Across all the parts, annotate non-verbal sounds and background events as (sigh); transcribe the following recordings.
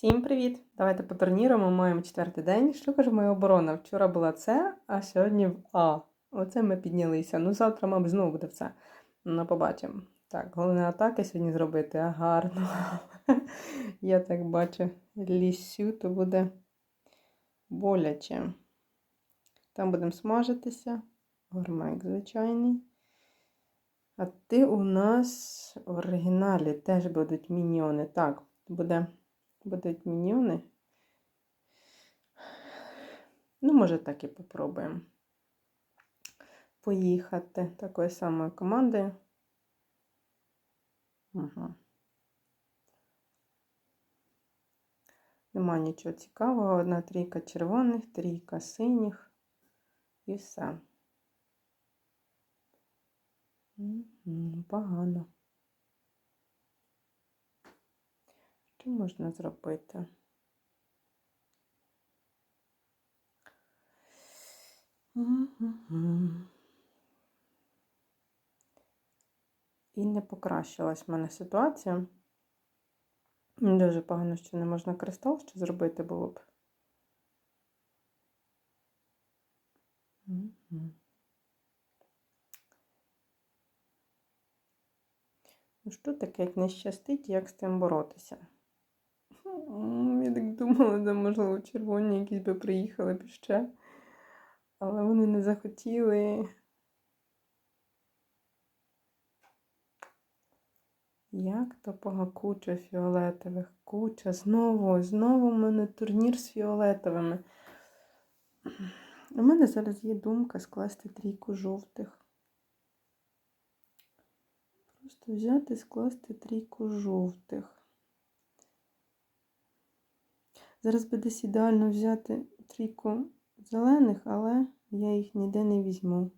Всім привіт! Давайте по турніру ми маємо четвертий день. Що каже моя оборона? Вчора була С, а сьогодні в А. Оце ми піднялися. Ну, завтра, мабуть, знову буде в С. Ну, побачимо. Так, головне атаки сьогодні зробити, а гарно. (laughs) Я так бачу, лісю, то буде боляче. Там будемо смажитися. Гормек звичайний. А ти у нас в оригіналі теж будуть міньйони. Так, буде, будуть міньйони. Ну, може, так і попробуємо. Поїхати такою самою командою. Угу. Нема нічого цікавого. Одна трійка червоних, трійка синіх і все. Мгм, Погано. Що можна зробити? І не покращилась в мене ситуація. Дуже погано, що не можна кристал, що зробити було б. Ну, що таке, як не щастить, як з тим боротися? Я так думала, де, можливо, червоні якісь би приїхали б ще. Але вони не захотіли. Як то пога куча фіолетових. Куча. Знову, знову в мене турнір з фіолетовими. У мене зараз є думка скласти трійку жовтих. Просто взяти, скласти трійку жовтих. Зараз би десь ідеально взяти трійку зелених, але я їх ніде не візьму.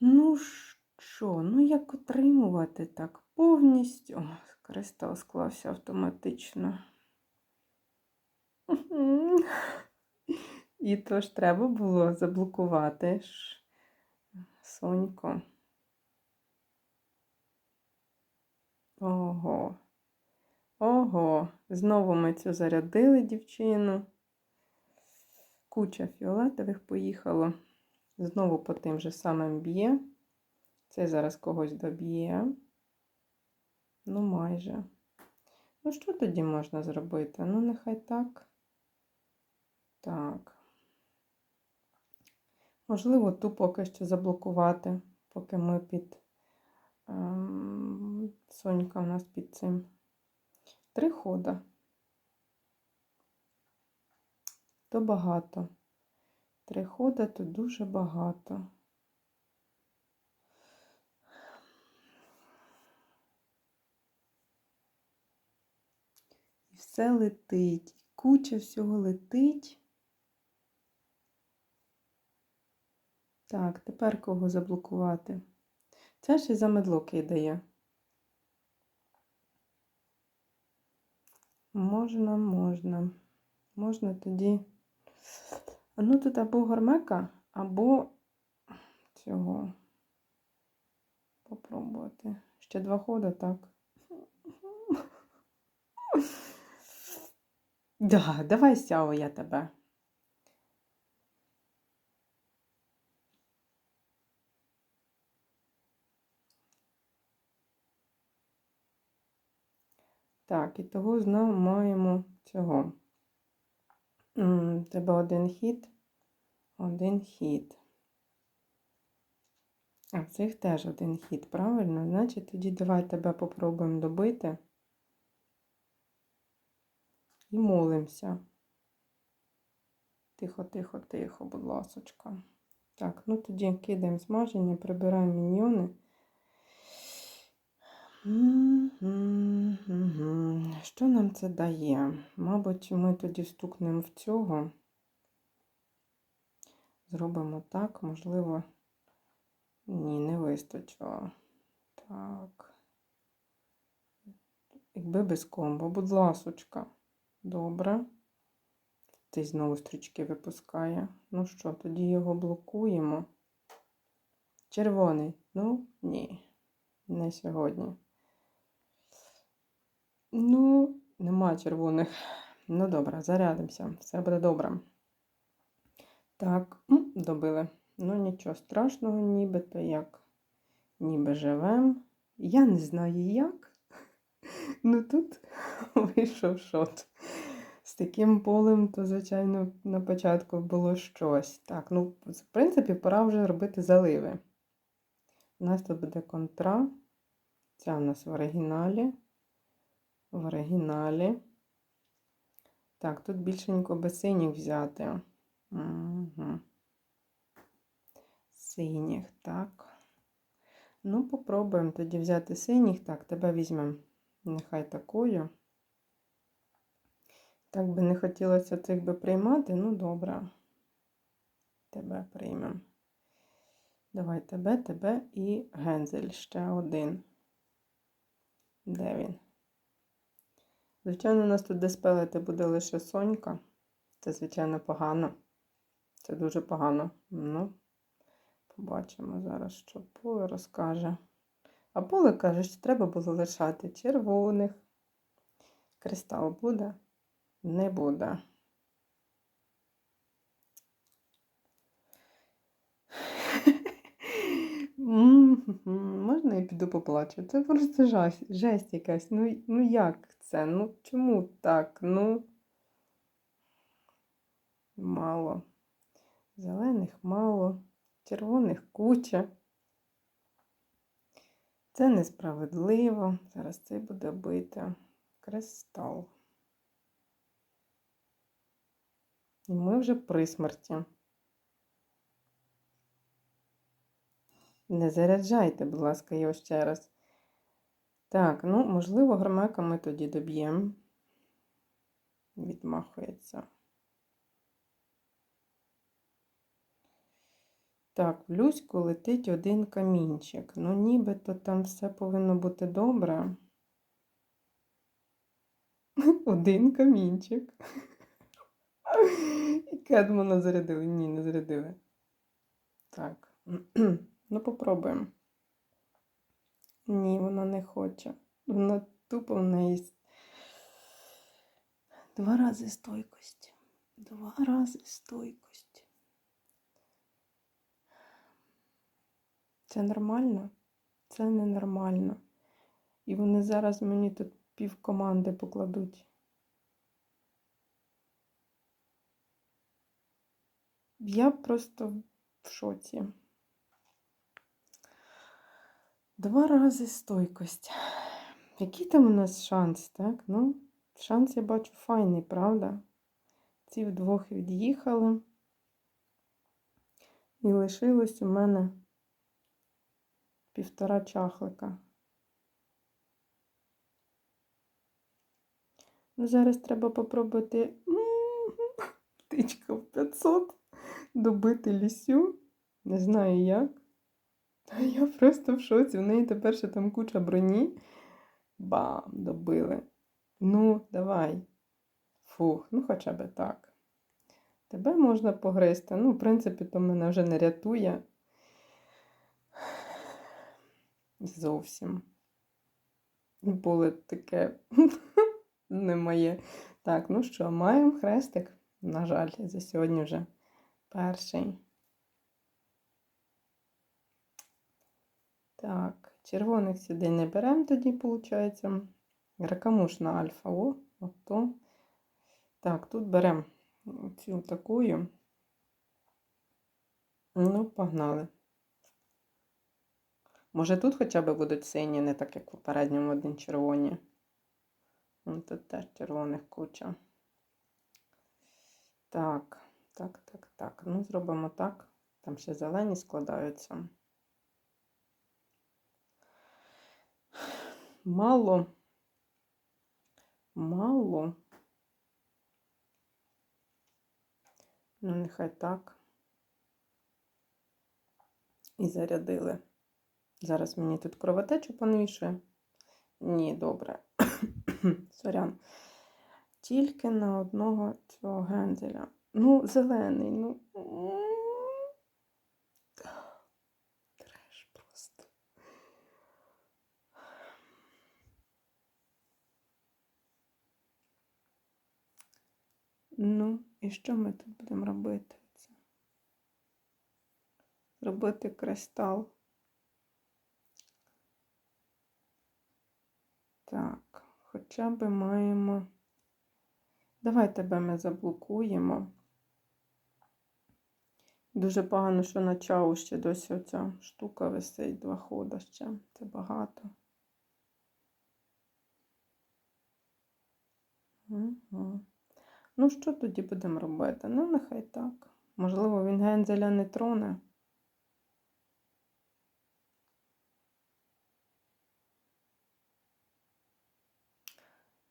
Ну що, ну як отримувати так повністю? О, кристал склався автоматично. (laughs) І то ж треба було заблокувати ж Сонько. Ого. Ого. Знову ми цю зарядили дівчину. Куча фіолетових поїхало. Знову по тим же самим б'є. Це зараз когось доб'є. Ну, майже. Ну, що тоді можна зробити? Ну, нехай так. Так. Можливо, ту поки що заблокувати, поки ми під. Ем, Сонька у нас під цим. Три хода. То багато. Три хода то дуже багато. І все летить. Куча всього летить. Так, тепер кого заблокувати? Це ще за медло кидає. Можна, можна. Можна тоді. Ну тут або гормека, або цього. Попробувати. Ще два ходи, так. Да, давай сяо я тебе. Так, і того знову маємо цього. Треба один хід, один хід. А в цих теж один хід, правильно? Значить, тоді давай тебе попробуємо добити. І молимося. Тихо, тихо, тихо, будь ласочка. Так, ну тоді кидаємо смаження, прибираємо міньйони. Що нам це дає? Мабуть, ми тоді стукнемо в цього. Зробимо так, можливо. Ні, не вистачило. Так. Якби без комбо, будь ласочка. Добре. Ти знову стрічки випускає. Ну що, тоді його блокуємо. Червоний. Ну, ні. Не сьогодні. Ну, нема червоних. Ну, добре, зарядимося. Все буде добре. Так, добили. Ну, нічого страшного, нібито як. Ніби живем. Я не знаю як. (laughs) Ну тут (laughs) вийшов шот. З таким полем, то, звичайно, на початку було щось. Так, ну, в принципі, пора вже робити заливи. У нас тут буде контра. Ця у нас в оригіналі. В оригіналі. Так, тут більшенько би синіх взяти. Угу. Синіх, так. Ну, попробуємо тоді взяти синіх. Так, тебе візьмемо нехай такою. Так би не хотілося цих би приймати, ну добре. Тебе приймемо. Давай тебе, тебе і гензель ще один. Де він? Звичайно, у нас тут диспелити буде лише сонька. Це, звичайно, погано. Це дуже погано. Ну, побачимо зараз, що поле розкаже. А поле каже, що треба було лишати червоних. Кристал буде? Не буде. М, Можна я піду поплачу? Це просто жесть, жесть якась. Ну, ну як це? Ну чому так? Ну мало. Зелених мало, червоних куча. Це несправедливо. Зараз це буде бити. Кристал. І ми вже при смерті. Не заряджайте, будь ласка, його ще раз. Так, ну, можливо, громека ми тоді доб'ємо. Відмахується. Так, в Люську летить один камінчик. Ну, нібито там все повинно бути добре. (laughs) Один камінчик. (laughs) І Кедмана зарядили. Ні, не зарядили. Так. (clears throat) Ну, попробуємо. Ні, вона не хоче. Вона тупо в неї. Два рази стойкость. Два рази стойкость. Це нормально? Це ненормально. І вони зараз мені тут пів команди покладуть. Я просто в шоці. Два рази стойкость. Який там у нас шанс, так? Ну, шанс я бачу файний, правда? Ці вдвох від'їхали. І лишилось у мене півтора чахлика. Ну, зараз треба попробувати (laughs) птичка в 500 добити лісю. Не знаю як. Я просто в шоці. В неї тепер ще там куча броні. Бам, добили. Ну, давай. Фух, ну хоча б так. Тебе можна погризти. Ну, в принципі, то мене вже не рятує. Зовсім. Було таке (laughs) не моє. Так, ну що, маємо хрестик. На жаль, за сьогодні вже перший. Так, червоних сюди не беремо тоді, виходить. Ракамушна альфа. О, ото. Так, тут беремо цю такую. Ну, погнали. Може, тут хоча б будуть сині, не так, як в попередньому один червоні. Тут теж червоних куча. Так, так, так, так. Ну, зробимо так. Там ще зелені складаються. Мало. Мало. Ну, нехай так. І зарядили. Зараз мені тут кровотечу понвішує. Ні, добре. (coughs) Сорян. Тільки на одного цього гензеля. Ну, зелений, ну. Ну, і що ми тут будемо робити? Це? Робити кристал. Так, хоча б маємо. Давай тебе ми заблокуємо. Дуже погано, що на чау ще досі оця штука висить, два хода ще. Це багато. Угу. Ну, що тоді будемо робити? Ну, нехай так. Можливо, він гензеля не троне.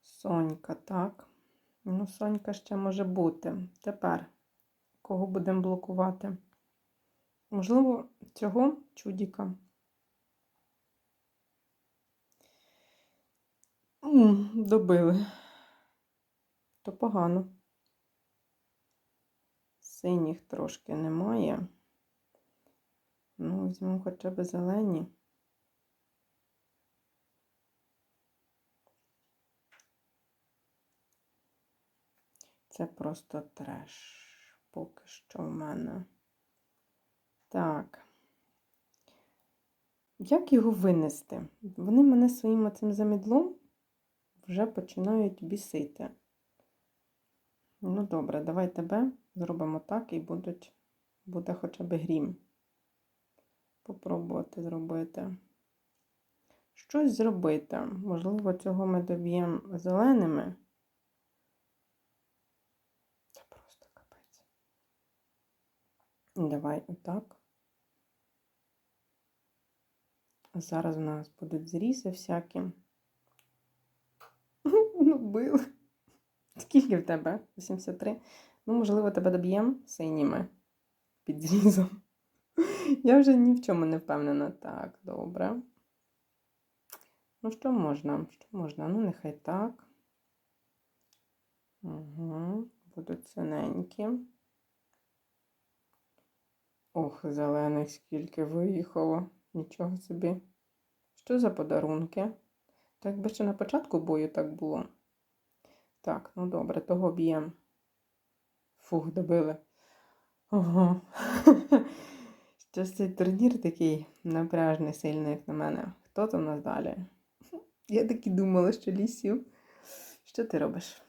Сонька, так. Ну, Сонька ще може бути. Тепер кого будемо блокувати? Можливо, цього чудіка. Добили. То погано. Синіх трошки немає. Ну, візьмемо хоча б зелені. Це просто треш. Поки що в мене. Так. Як його винести? Вони мене своїм цим замідлом вже починають бісити. Ну, добре, давай тебе зробимо так і будуть, буде хоча б грім. Попробувати зробити. Щось зробити. Можливо, цього ми доб'ємо зеленими. Це просто капець. Давай отак. Зараз у нас будуть зрізи всякі. (laughs) Ну, били. Скільки в тебе? 83. Ну, можливо, тебе доб'ємо синіми під зрізом. (laughs) Я вже ні в чому не впевнена. Так, добре. Ну, що можна? Що можна? Ну, нехай так. Угу. Будуть синенькі. Ох, зелених скільки виїхало. Нічого собі. Що за подарунки? Так би ще на початку бою так було. Так, ну добре, того б'ємо. Фух, добили. Ого. (laughs) Щось цей турнір такий напряжний, сильний, як на мене. Хто там нас далі? (laughs) Я так і думала, що лісів. Що ти робиш?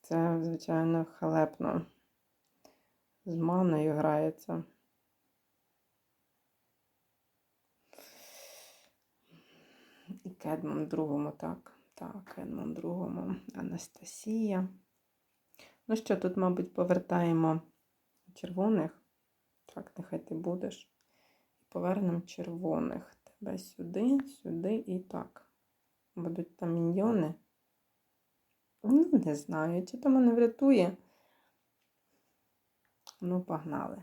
Це, звичайно, халепно. З маною грається. І Кедман другому, так. Так, Кедман другому. Анастасія. Ну що, тут, мабуть, повертаємо червоних. Так, нехай ти будеш. Повернемо червоних. Тебе сюди, сюди і так. Будуть там міньйони. Ну, не знаю, чи то мене врятує. Ну, погнали.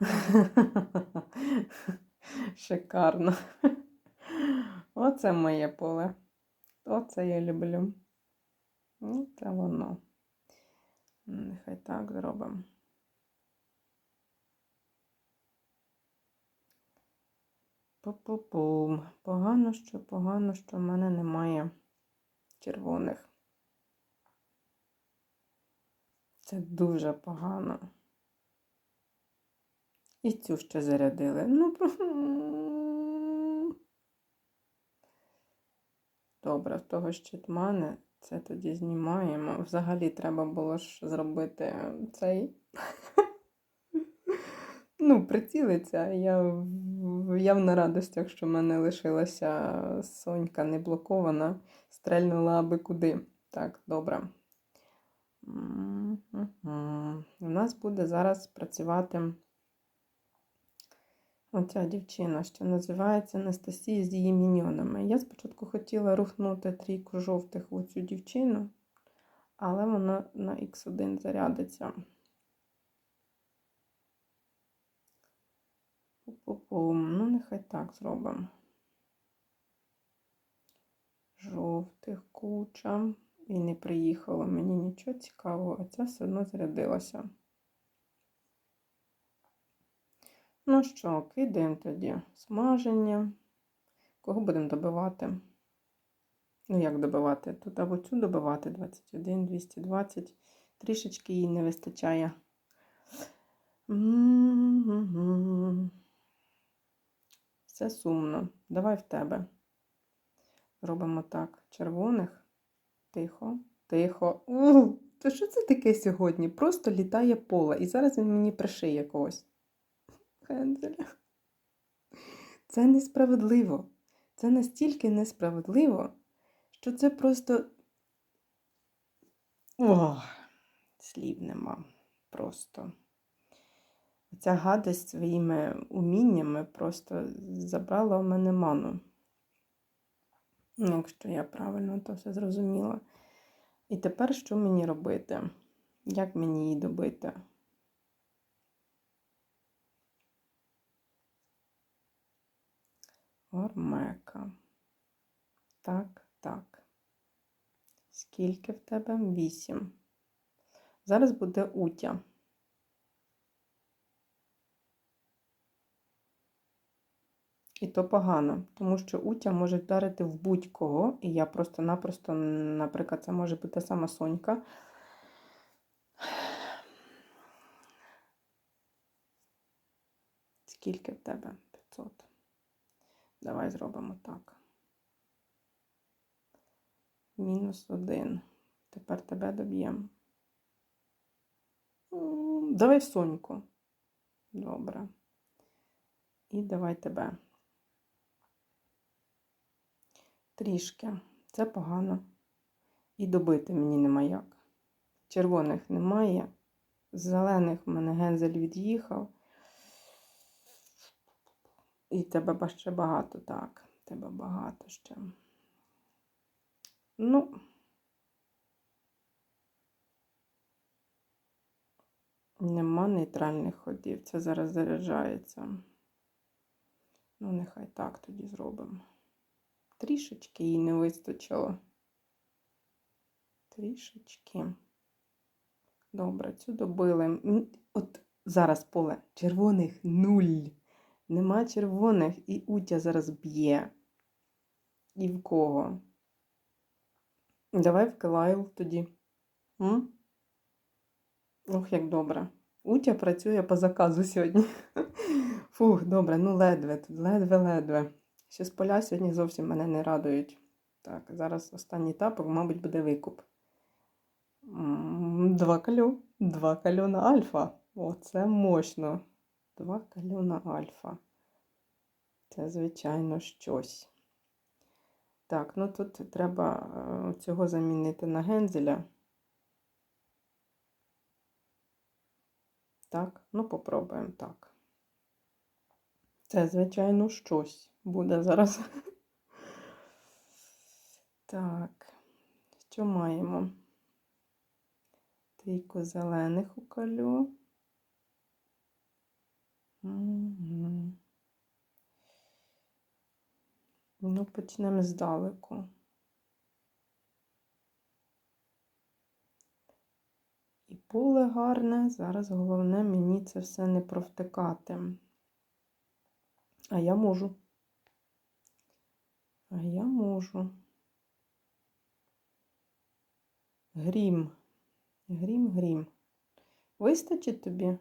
(laughs) Шикарно. Оце моє поле. Оце я люблю. Ну, це воно. Нехай так зробимо. Пу-пу-пум. Погано, що погано, що в мене немає червоних. Це дуже погано. І цю ще зарядили. Ну, добре, в того щитмани це тоді знімаємо. Взагалі треба було ж зробити цей. (laughs) Ну, прицілиться. Я в явна радостях, що в мене лишилася сонька не блокована, стрельнула аби куди. Так, добре. У нас буде зараз працювати оця дівчина, що називається Анастасія з її міньйонами. Я спочатку хотіла рухнути трійку жовтих в цю дівчину, але вона на Х1 зарядиться. Пу-пу-пум. Ну, нехай так зробимо. Жовтих куча. І не приїхало мені нічого цікавого, а ця все одно зарядилася. Ну що, кидаємо тоді смаження. Кого будемо добивати? Ну, як добивати? Тут або цю добивати 21, 220. Трішечки їй не вистачає. Все сумно. Давай в тебе. Робимо так. Червоних. Тихо, тихо. То що це таке сьогодні? Просто літає поле. І зараз він мені пришиє когось. Хензеля. Це несправедливо. Це настільки несправедливо, що це просто. Ох, слів нема. Просто. Ця гадость своїми уміннями просто забрала у мене ману. Якщо я правильно то все зрозуміла. І тепер що мені робити? Як мені її добити? Ормека. Так, так. Скільки в тебе? Вісім. Зараз буде утя. І то погано, тому що утя може вдарити в будь-кого, і я просто-напросто, наприклад, це може бути сама Сонька. Скільки в тебе? 500. Давай зробимо так. Мінус один. Тепер тебе доб'ємо. Давай Соньку. Добре. І давай тебе. Трішки. Це погано. І добити мені нема як. Червоних немає. Зелених в мене гензель від'їхав. І тебе ще багато, так. Тебе багато ще. Ну. Нема нейтральних ходів. Це зараз заряджається. Ну, нехай так тоді зробимо. Трішечки їй не вистачило. Трішечки. Добре, цю добили. От зараз поле червоних нуль. Нема червоних, і Утя зараз б'є. І в кого? Давай в Килайл тоді. М? Ох, як добре. Утя працює по заказу сьогодні. (laughs) Фух, добре, ну ледве, ледве-ледве. Ще з поля сьогодні зовсім мене не радують. Так, зараз останній тапок, мабуть, буде викуп. Два калю. Два калю на альфа. Оце мощно. Два калю на альфа. Це, звичайно, щось. Так, ну тут треба е, цього замінити на гензеля. Так, ну попробуємо так. Це, звичайно, щось буде зараз. (laughs) Так, що маємо? Трійку зелених у калю. Ну, почнемо здалеку. І поле гарне. Зараз головне мені це все не провтикати. А я можу. А я можу. Грім. Грім, грім. Вистачить тобі?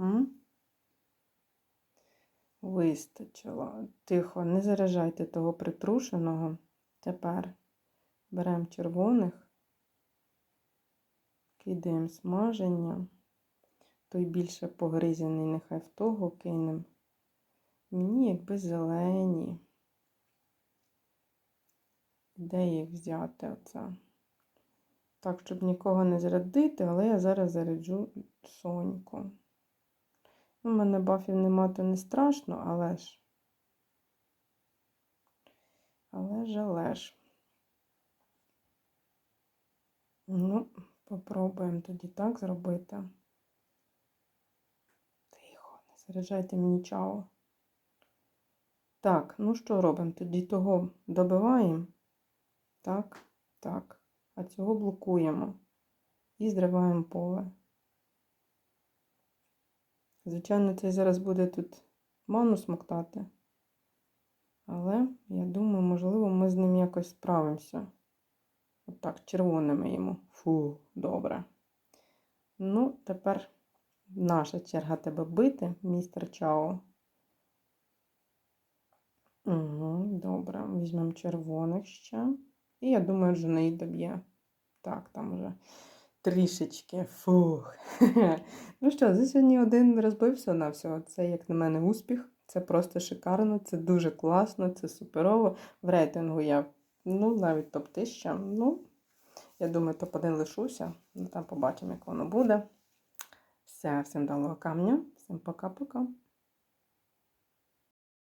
М? Вистачило. Тихо, не заряджайте того притрушеного. Тепер беремо червоних, кидаємо смаження. Той більше погризений, нехай в того кинемо. Мені якби зелені. Де їх взяти оце? Так, щоб нікого не зарядити, але я зараз заряджу соньку. У мене бафів нема, то не страшно, але ж. Але ж, але ж. Ну, попробуємо тоді так зробити. Тихо, не заряджайте мені чао. Так, ну що робимо? Тоді того добиваємо. Так, так. А цього блокуємо. І зриваємо поле. Звичайно, цей зараз буде тут ману смоктати. Але я думаю, можливо, ми з ним якось справимося. Отак, червоними йому. Фу, добре. Ну, тепер наша черга тебе бити, містер Чао. Угу, добре, візьмемо червоних ще. І я думаю, що неї доб'є. Так, там вже трішечки. Фух. (laughs) ну що, за сьогодні один розбився на все. Це, як на мене, успіх. Це просто шикарно, це дуже класно, це суперово. В рейтингу я, ну, навіть топ-1000. Ну, я думаю, топ-1 лишуся. Ну, там побачимо, як воно буде. Все, всім далого камня. Всім пока-пока.